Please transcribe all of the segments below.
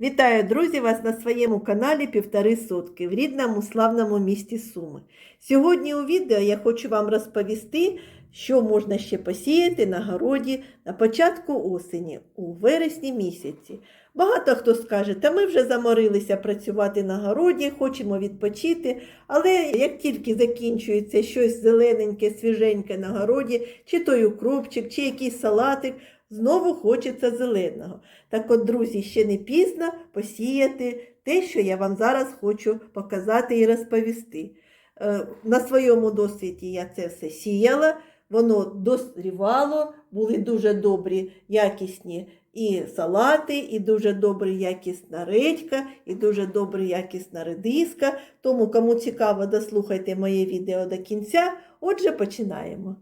Вітаю, друзі, вас на своєму каналі Півтори сотки в рідному славному місті Суми. Сьогодні у відео я хочу вам розповісти, що можна ще посіяти на городі на початку осені, у вересні місяці. Багато хто скаже, та ми вже заморилися працювати на городі, хочемо відпочити, але як тільки закінчується щось зелененьке, свіженьке на городі, чи той укропчик, чи якийсь салатик, знову хочеться зеленого. Так от, друзі, ще не пізно посіяти те, що я вам зараз хочу показати і розповісти. Е, На своєму досвіді я це все сіяла, воно дозрівало, були дуже добрі, якісні і салати, і дуже добра якісна редька, і дуже добра якісна редиска. Тому, кому цікаво, дослухайте моє відео до кінця. Отже, починаємо.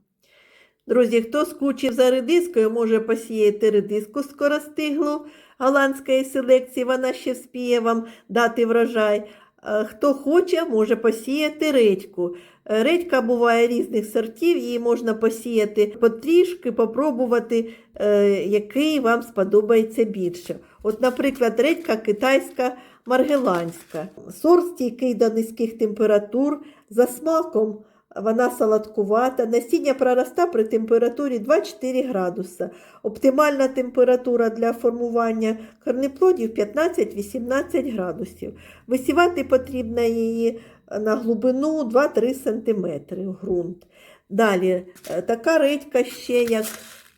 Друзі, хто скучив за редискою, може посіяти редиску скоростиглу голландської селекції, вона ще вспіє вам дати врожай. Е, Хто хоче, може посіяти редьку. Е, Редька буває різних сортів, її можна посіяти потрішки, попробувати, е, який вам сподобається більше. От, наприклад, редька китайська маргеланська. Сорт стійкий до низьких температур, за смаком вона салаткувата. Насіння пророста при температурі 2-4 градуса. Оптимальна температура для формування корнеплодів 15-18 градусів. Висівати потрібно її на глибину 2-3 см ґрунт. Далі е, така редька ще як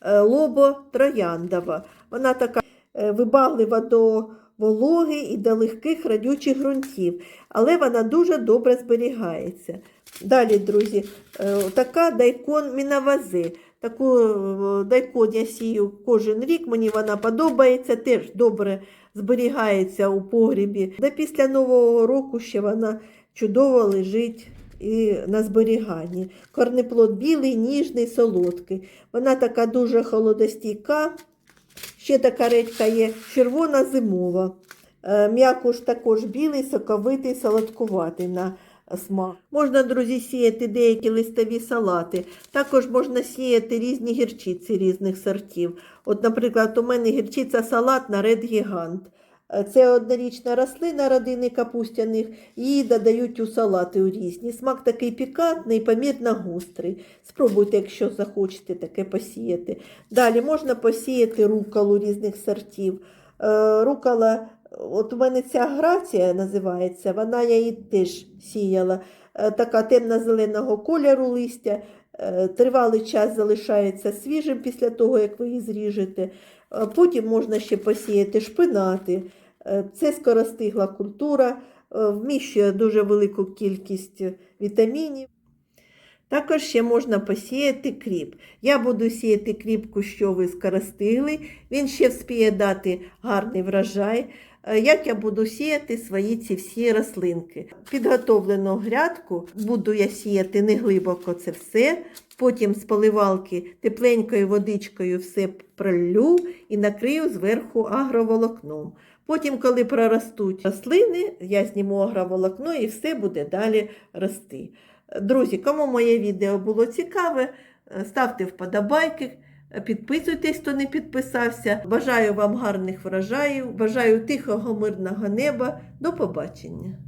е, лобо трояндова. Вона така е, вибаглива до вологи і до легких радючих ґрунтів, але вона дуже добре зберігається. Далі, друзі, е, така дайкон мінавази. Таку е, дайкон я сію кожен рік, мені вона подобається, теж добре зберігається у погрібі. Та після Нового року ще вона чудово лежить і на зберіганні. Корнеплод білий, ніжний, солодкий. Вона така дуже холодостійка. Ще така редька є червона зимова. Е, М'якуш також білий, соковитий, солодкуватий на смак. Можна, друзі, сіяти деякі листові салати. Також можна сіяти різні гірчиці різних сортів. От, наприклад, у мене гірчиця салатна Ред Гігант. Е, Це однорічна рослина родини капустяних, її додають у салати у різні. Смак такий пікантний, помірно гострий. Спробуйте, якщо захочете таке посіяти. Далі можна посіяти руколу різних сортів. Е, Рукола, от у мене ця грація називається, вона я її теж сіяла. Е, Така темно-зеленого кольору листя. Е, Тривалий час залишається свіжим після того, як ви її зріжете. Потім можна ще посіяти шпинати. Це скоростигла культура, вміщує дуже велику кількість вітамінів. Також ще можна посіяти кріп. Я буду сіяти кріп кущовий скоростиглий, він ще вспіє дати гарний врожай. Е, Як я буду сіяти свої ці всі рослинки? Підготовлену грядку буду я сіяти не глибоко це все. Потім з поливалки тепленькою водичкою все пролю і накрию зверху агроволокном. Потім, коли проростуть рослини, я зніму агроволокно і все буде далі рости. Друзі, кому моє відео було цікаве, е, ставте вподобайки, підписуйтесь, хто не підписався. Бажаю вам гарних врожаїв, бажаю тихого, мирного неба. До побачення!